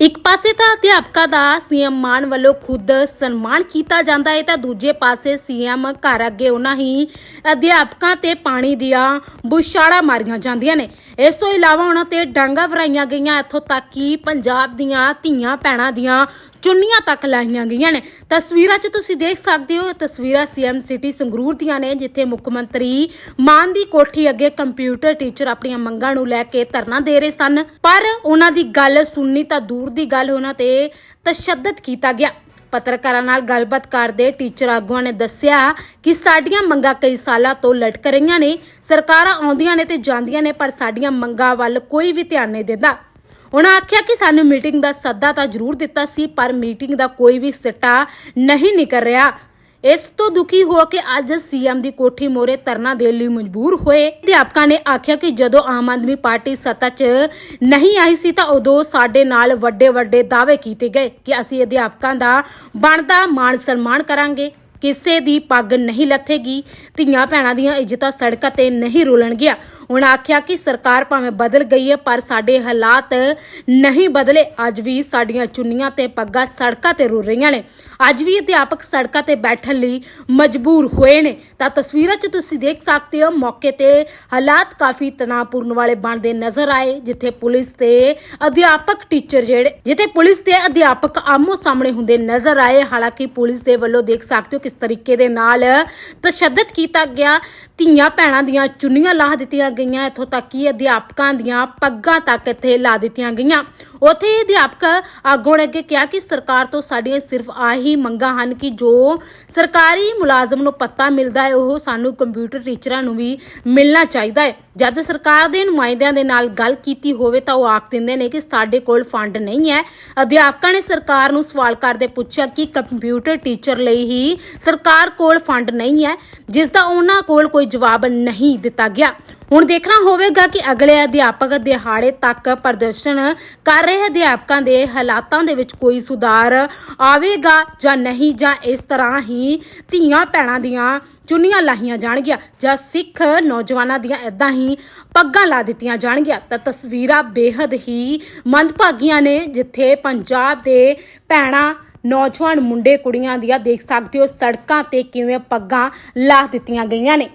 ਇੱਕ ਪਾਸੇ ਤਾਂ ਅਧਿਆਪਕਾਂ ਦਾ ਸੀਐਮ ਮਾਨ ਵੱਲੋਂ ਖੁਦ ਸਨਮਾਨ ਕੀਤਾ ਜਾਂਦਾ ਹੈ ਤਾਂ ਦੂਜੇ ਪਾਸੇ ਸੀਐਮ ਘਰ ਅੱਗੇ ਉਹਨਾਂ ਹੀ ਅਧਿਆਪਕਾਂ ਤੇ ਪਾਣੀ ਦੀਆਂ ਬੁਛਾੜਾਂ ਮਾਰੀਆਂ ਜਾਂਦੀਆਂ ਨੇ। ਇਸ ਤੋਂ ਇਲਾਵਾ ਉਹਨਾਂ ਤੇ ਡਾਂਗਾ ਵਰਾਈਆਂ ਗਈਆਂ। ਇੱਥੋਂ ਤੱਕ ਕਿ ਪੰਜਾਬ ਦੀਆਂ ਧੀਆਂ ਭੈਣਾਂ ਦੀਆਂ ਚੁੰਨੀਆਂ ਤੱਕ ਲਾਈਆਂ ਗਈਆਂ ਨੇ। ਤਸਵੀਰਾਂ 'ਚ ਤੁਸੀਂ ਦੇਖ ਸਕਦੇ ਹੋ, ਇਹ ਤਸਵੀਰਾਂ ਸੀਐਮ ਸਿਟੀ ਸੰਗਰੂਰ ਦੀਆਂ ਨੇ, ਜਿੱਥੇ ਮੁੱਖ ਮੰਤਰੀ ਮਾਨ ਦੀ ਕੋਠੀ ਅੱਗੇ ਕੰਪਿਊਟਰ ਟੀਚਰ ਆਪਣੀਆਂ ਮੰਗਾਂ ਨੂੰ ਲੈ ਕੇ ਧਰਨਾ ਦੇ ਰਹੇ ਸਨ। ਪਰ ਉਹਨਾਂ ਦੀ ਗੱਲ ਸੁਣਨੀ ਤਾਂ ਦੂਰ ਦੀ ਗੱਲ ਉਹਨਾਂ ਤੇ ਤਸ਼ੱਦਦ ਕੀਤਾ ਗਿਆ। ਪੱਤਰਕਾਰਾਂ ਨਾਲ ਗੱਲਬਾਤ ਕਰਦੇ ਟੀਚਰ ਆਗੂਆਂ ਨੇ ਦੱਸਿਆ ਕਿ ਸਾਡੀਆਂ ਮੰਗਾਂ ਕਈ ਸਾਲਾਂ ਤੋਂ ਲਟਕ ਰਹੀਆਂ ਨੇ, ਸਰਕਾਰਾਂ ਆਉਂਦੀਆਂ ਨੇ ਤੇ ਜਾਂਦੀਆਂ ਨੇ, ਪਰ ਸਾਡੀਆਂ ਮੰਗਾਂ ਵੱਲ ਕੋਈ ਵੀ ਧਿਆਨ ਨਹੀਂ ਦਿੰਦਾ। ਉਹਨਾਂ ਆਖਿਆ ਕਿ ਸਾਨੂੰ ਮੀਟਿੰਗ ਦਾ ਸੱਦਾ ਤਾਂ ਜ਼ਰੂਰ ਦਿੱਤਾ ਸੀ, ਪਰ ਮੀਟਿੰਗ ਦਾ ਕੋਈ ਵੀ ਸਿੱਟਾ ਨਹੀਂ ਨਿਕਲ ਰਿਹਾ। ਇਸ ਤੋਂ ਦੁਖੀ ਹੋ ਕੇ ਅੱਜ ਸੀਐਮ ਦੀ ਕੋਠੀ ਮੋਰੇ ਧਰਨਾ ਦੇਣ ਲਈ ਮਜਬੂਰ ਹੋਏ। ਅਧਿਆਪਕਾਂ ਨੇ ਆਖਿਆ ਕਿ ਜਦੋਂ ਆਮ ਆਦਮੀ ਪਾਰਟੀ ਸੱਤਾ 'ਚ ਨਹੀਂ ਆਈ ਸੀ ਤਾਂ ਉਦੋਂ ਸਾਡੇ ਨਾਲ ਵੱਡੇ ਵੱਡੇ ਦਾਅਵੇ ਕੀਤੇ ਗਏ ਕਿ ਅਸੀਂ ਅਧਿਆਪਕਾਂ ਦਾ ਬਣਦਾ ਮਾਣ ਸਨਮਾਨ ਕਰਾਂਗੇ। ਕਿਸੇ ਦੀ ਪੱਗ ਨਹੀਂ ਲੱਥੇਗੀ। ਧੀਆਂ ਭੈਣਾਂ ਦੀਆਂ ਇੱਜ਼ਤਾਂ ਸੜਕਾਂ ਤੇ ਨਹੀਂ ਰੁਲਣਗੀਆਂ। ਉਹਨਾਂ ਆਖਿਆ ਕਿ ਸਰਕਾਰ ਭਾਵੇਂ ਬਦਲ ਗਈ ਹੈ, ਪਰ ਸਾਡੇ ਹਾਲਾਤ ਨਹੀਂ ਬਦਲੇ। ਅੱਜ ਵੀ ਸਾਡੀਆਂ ਚੁੰਨੀਆਂ ਤੇ ਪੱਗਾਂ ਸੜਕਾਂ ਤੇ ਰੁਲ ਰਹੀਆਂ ਨੇ। ਅੱਜ ਵੀ ਅਧਿਆਪਕ ਸੜਕਾਂ ਤੇ ਬੈਠਣ ਲਈ ਮਜਬੂਰ ਹੋਏ ਨੇ। ਤਾਂ ਤਸਵੀਰਾਂ 'ਚ ਤੁਸੀਂ ਦੇਖ ਸਕਦੇ ਹੋ, ਮੌਕੇ ਤੇ ਹਾਲਾਤ ਕਾਫੀ ਤਣਾਅਪੂਰਨ ਵਾਲੇ ਬਣਦੇ ਨਜ਼ਰ ਆਏ, ਜਿੱਥੇ ਪੁਲਿਸ ਤੇ ਅਧਿਆਪਕ ਟੀਚਰ ਜਿਹੜੇ, ਜਿੱਥੇ ਪੁਲਿਸ ਤੇ ਅਧਿਆਪਕ ਆਮੋ ਸਾਹਮਣੇ ਹੁੰਦੇ ਨਜ਼ਰ ਆਏ। ਹਾਲਾਂਕਿ ਪੁਲਿਸ ਦੇ ਵੱਲੋਂ ਦੇਖ ਸਕਦੇ ਹੋ ਕਿਸ ਤਰੀਕੇ ਦੇ ਨਾਲ ਤਸ਼ੱਦਦ ਕੀਤਾ ਗਿਆ। ਧੀਆਂ ਭੈਣਾਂ ਦੀਆਂ ਚੁੰਨੀਆਂ ਲਾਹ ਦਿੱਤੀਆਂ ਗਈਆਂ। ਇੱਥੋਂ ਤੱਕ ਕਿ ਅਧਿਆਪਕਾਂ ਦੀਆਂ ਪੱਗਾਂ ਤੱਕ ਇੱਥੇ ਲਾ ਦਿੱਤੀਆਂ ਗਈਆਂ। ਉੱਥੇ ਅਧਿਆਪਕ ਆਗੂ ਨੇ ਅੱਗੇ ਕਿਹਾ ਕਿ ਸਰਕਾਰ ਤੋਂ ਸਾਡੀਆਂ ਸਿਰਫ ਆਹੀ ਮੰਗਾਂ ਹਨ ਕਿ ਜੋ ਸਰਕਾਰੀ ਮੁਲਾਜ਼ਮ ਨੂੰ ਪੱਤਾ ਮਿਲਦਾ ਹੈ, ਉਹ ਸਾਨੂੰ ਕੰਪਿਊਟਰ ਟੀਚਰਾਂ ਨੂੰ ਵੀ ਮਿਲਣਾ ਚਾਹੀਦਾ ਹੈ। ਜਦ ਸਰਕਾਰ ਦੇ ਨੁਮਾਇੰਦਿਆਂ ਦੇ ਨਾਲ ਗੱਲ ਕੀਤੀ ਹੋਵੇ ਤਾਂ ਉਹ ਆਖ ਦਿੰਦੇ ਨੇ ਕਿ ਸਾਡੇ ਕੋਲ ਫੰਡ ਨਹੀਂ ਹੈ। ਅਧਿਆਪਕਾਂ ਨੇ ਸਰਕਾਰ ਨੂੰ ਸਵਾਲ ਕਰਦੇ ਪੁੱਛਿਆ ਕਿ ਕੰਪਿਊਟਰ ਟੀਚਰ ਲਈ ਹੀ ਸਰਕਾਰ ਕੋਲ ਫੰਡ ਨਹੀਂ ਹੈ ਜਿਸ ਦਾ ਉਹਨਾਂ ਕੋਲ ਕੋਈ ਜਵਾਬ ਨਹੀਂ ਦਿੱਤਾ ਗਿਆ। ਹੁਣ ਦੇਖਣਾ ਹੋਵੇਗਾ ਕਿ ਅਗਲੇ ਅਧਿਆਪਕ ਦਿਹਾੜੇ ਤੱਕ ਪ੍ਰਦਰਸ਼ਨ ਕਰ ਰਹੇ ਅਧਿਆਪਕਾਂ ਦੇ ਹਾਲਾਤਾਂ ਦੇ ਵਿੱਚ ਕੋਈ ਸੁਧਾਰ ਆਵੇਗਾ ਜਾਂ ਨਹੀਂ, ਜਾਂ ਇਸ ਤਰ੍ਹਾਂ ਹੀ ਧੀਆਂ ਭੈਣਾਂ ਦੀਆਂ ਚੁੰਨੀਆਂ ਲਾਹੀਆਂ ਜਾਣਗੀਆਂ। ਜਾਂ ਸਿੱਖ ਨੌਜਵਾਨਾਂ ਦੀਆਂ ਇਦਾਂ ਹੀ ਪੱਗਾਂ ਲਾ ਦਿੱਤੀਆਂ ਜਾਣਗੀਆਂ। ਤਾਂ ਤਸਵੀਰਾਂ ਬੇहद ਹੀ ਮੰਦਭਾਗੀਆਂ ਨੇ, ਜਿੱਥੇ ਪੰਜਾਬ ਦੇ ਭੈਣਾਂ, ਨੌਜਵਾਨ ਮੁੰਡੇ, ਕੁੜੀਆਂ ਦੀਆਂ ਦੇਖ ਸਕਦੇ ਹੋ ਸੜਕਾਂ ਤੇ ਕਿਵੇਂ ਪੱਗਾਂ ਲਾ ਦਿੱਤੀਆਂ ਗਈਆਂ ਨੇ।